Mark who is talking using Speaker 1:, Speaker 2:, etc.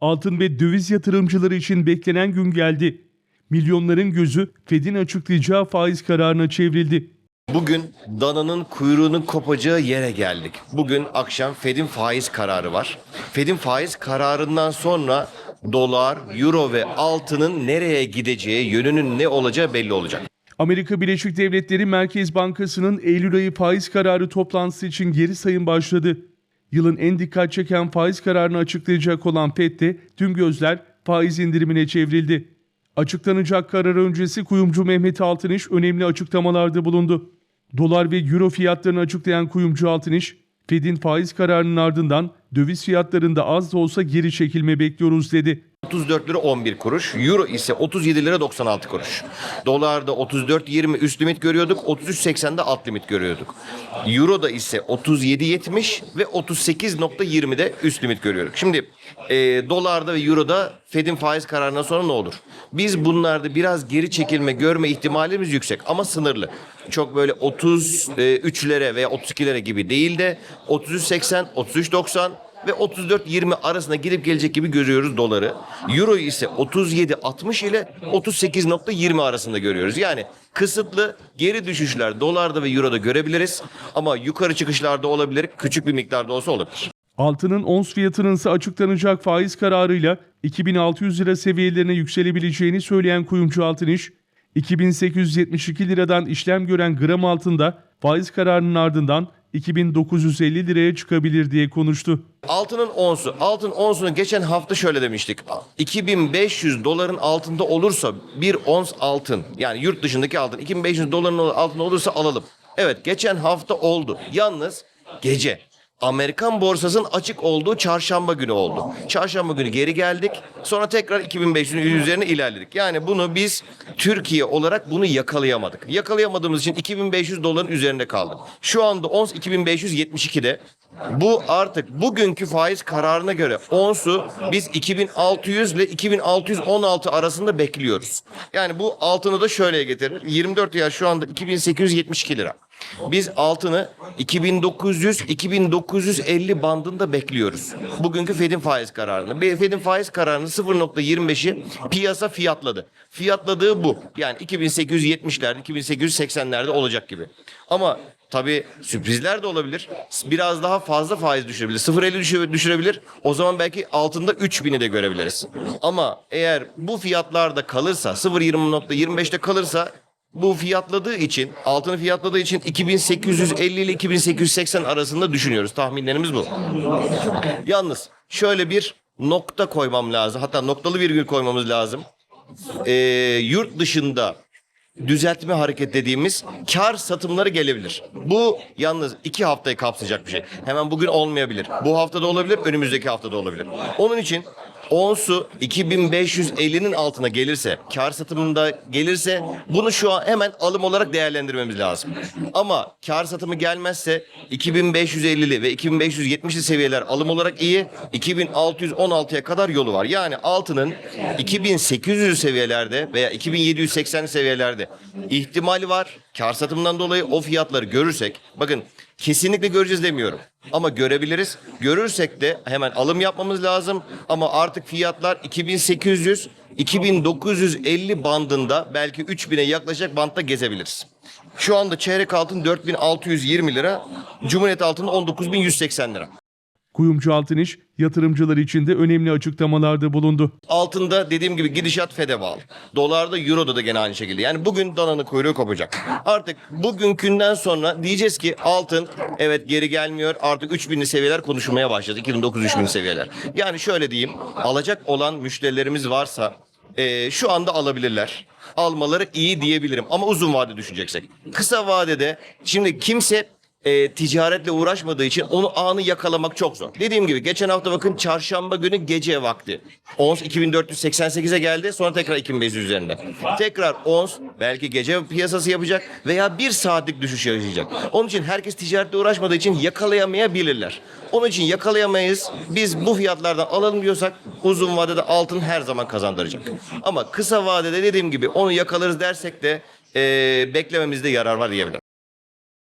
Speaker 1: Altın ve döviz yatırımcıları için beklenen gün geldi. Milyonların gözü Fed'in açıklayacağı faiz kararına çevrildi.
Speaker 2: Bugün dananın kuyruğunun kopacağı yere geldik. Bugün akşam Fed'in faiz kararı var. Fed'in faiz kararından sonra dolar, euro ve altının nereye gideceği, yönünün ne olacağı belli olacak.
Speaker 1: Amerika Birleşik Devletleri Merkez Bankası'nın Eylül ayı faiz kararı toplantısı için geri sayım başladı. Yılın en dikkat çeken faiz kararını açıklayacak olan FED'de tüm gözler faiz indirimine çevrildi. Açıklanacak karar öncesi kuyumcu Mehmet Altınış önemli açıklamalarda bulundu. Dolar ve euro fiyatlarını açıklayan kuyumcu Altınış, Fed'in faiz kararının ardından döviz fiyatlarında az da olsa geri çekilme bekliyoruz dedi.
Speaker 2: 34 lira 11 kuruş. Euro ise 37 lira 96 kuruş. Dolarda 34.20 üst limit görüyorduk. 33.80'de alt limit görüyorduk. Euro'da ise 37.70 ve 38.20'de üst limit görüyorduk. Şimdi e, dolarda ve Euro'da Fed'in faiz kararından sonra ne olur? Biz bunlarda biraz geri çekilme görme ihtimalimiz yüksek ama sınırlı. Çok böyle 33'lere veya 32'lere gibi değil de 33.80, 33.90 ve 34-20 arasında gidip gelecek gibi görüyoruz doları. Euro ise 37-60 ile 38.20 arasında görüyoruz. Yani kısıtlı geri düşüşler dolarda ve euroda görebiliriz ama yukarı çıkışlarda olabilir. Küçük bir miktarda olsa olabilir.
Speaker 1: Altının ons fiyatının ise açıklanacak faiz kararıyla 2600 lira seviyelerine yükselebileceğini söyleyen kuyumcu Altınış, 2872 liradan işlem gören gram altında faiz kararının ardından 2950 liraya çıkabilir diye konuştu.
Speaker 2: Altının onsu. Altın onsunu geçen hafta şöyle demiştik. 2500 doların altında olursa bir ons altın yani yurt dışındaki altın 2500 doların altında olursa alalım. Evet geçen hafta oldu. Yalnız gece Amerikan borsasının açık olduğu çarşamba günü oldu. Çarşamba günü geri geldik. Sonra tekrar 2500'ün üzerine ilerledik. Yani bunu biz Türkiye olarak bunu yakalayamadık. Yakalayamadığımız için 2500 doların üzerinde kaldık. Şu anda ons 2572'de. Bu artık bugünkü faiz kararına göre onsu biz 2600 ile 2616 arasında bekliyoruz. Yani bu altını da şöyle getirir. 24 yaş şu anda 2872 lira. Biz altını 2900-2950 bandında bekliyoruz. Bugünkü Fed'in faiz kararını. Fed'in faiz kararının 0.25'i piyasa fiyatladı. Fiyatladığı bu. Yani 2870'lerde, 2880'lerde olacak gibi. Ama tabii sürprizler de olabilir. Biraz daha fazla faiz düşürebilir. 0.50 düşü- düşürebilir. O zaman belki altında 3000'i de görebiliriz. Ama eğer bu fiyatlarda kalırsa, 0.20.25'te kalırsa bu fiyatladığı için, altını fiyatladığı için 2850 ile 2880 arasında düşünüyoruz. Tahminlerimiz bu. Yalnız şöyle bir nokta koymam lazım. Hatta noktalı virgül koymamız lazım. Ee, yurt dışında düzeltme hareket dediğimiz kar satımları gelebilir. Bu yalnız iki haftayı kapsayacak bir şey. Hemen bugün olmayabilir. Bu haftada olabilir, önümüzdeki haftada olabilir. Onun için onsu 2550'nin altına gelirse, kar satımında gelirse bunu şu an hemen alım olarak değerlendirmemiz lazım. Ama kar satımı gelmezse 2550'li ve 2570'li seviyeler alım olarak iyi. 2616'ya kadar yolu var. Yani altının 2800 seviyelerde veya 2780 seviyelerde ihtimali var. Kar satımından dolayı o fiyatları görürsek bakın kesinlikle göreceğiz demiyorum. Ama görebiliriz. Görürsek de hemen alım yapmamız lazım. Ama artık fiyatlar 2800 2950 bandında belki 3000'e yaklaşacak bantta gezebiliriz. Şu anda çeyrek altın 4620 lira, Cumhuriyet altını 19180 lira.
Speaker 1: Kuyumcu Altınış, yatırımcılar için de önemli açıklamalarda bulundu.
Speaker 2: Altında dediğim gibi gidişat FED'e bağlı. Dolarda, Euro'da da gene aynı şekilde. Yani bugün dananın kuyruğu kopacak. Artık bugünkünden sonra diyeceğiz ki altın evet geri gelmiyor. Artık 3000'li seviyeler konuşulmaya başladı. 2009-3000 seviyeler. Yani şöyle diyeyim. Alacak olan müşterilerimiz varsa e, şu anda alabilirler. Almaları iyi diyebilirim ama uzun vade düşüneceksek. Kısa vadede şimdi kimse e, ticaretle uğraşmadığı için onu anı yakalamak çok zor. Dediğim gibi geçen hafta bakın çarşamba günü gece vakti. Ons 2488'e geldi sonra tekrar 2500 üzerinde. Tekrar ons belki gece piyasası yapacak veya bir saatlik düşüş yaşayacak. Onun için herkes ticaretle uğraşmadığı için yakalayamayabilirler. Onun için yakalayamayız. Biz bu fiyatlardan alalım diyorsak uzun vadede altın her zaman kazandıracak. Ama kısa vadede dediğim gibi onu yakalarız dersek de e, beklememizde yarar var diyebilirim.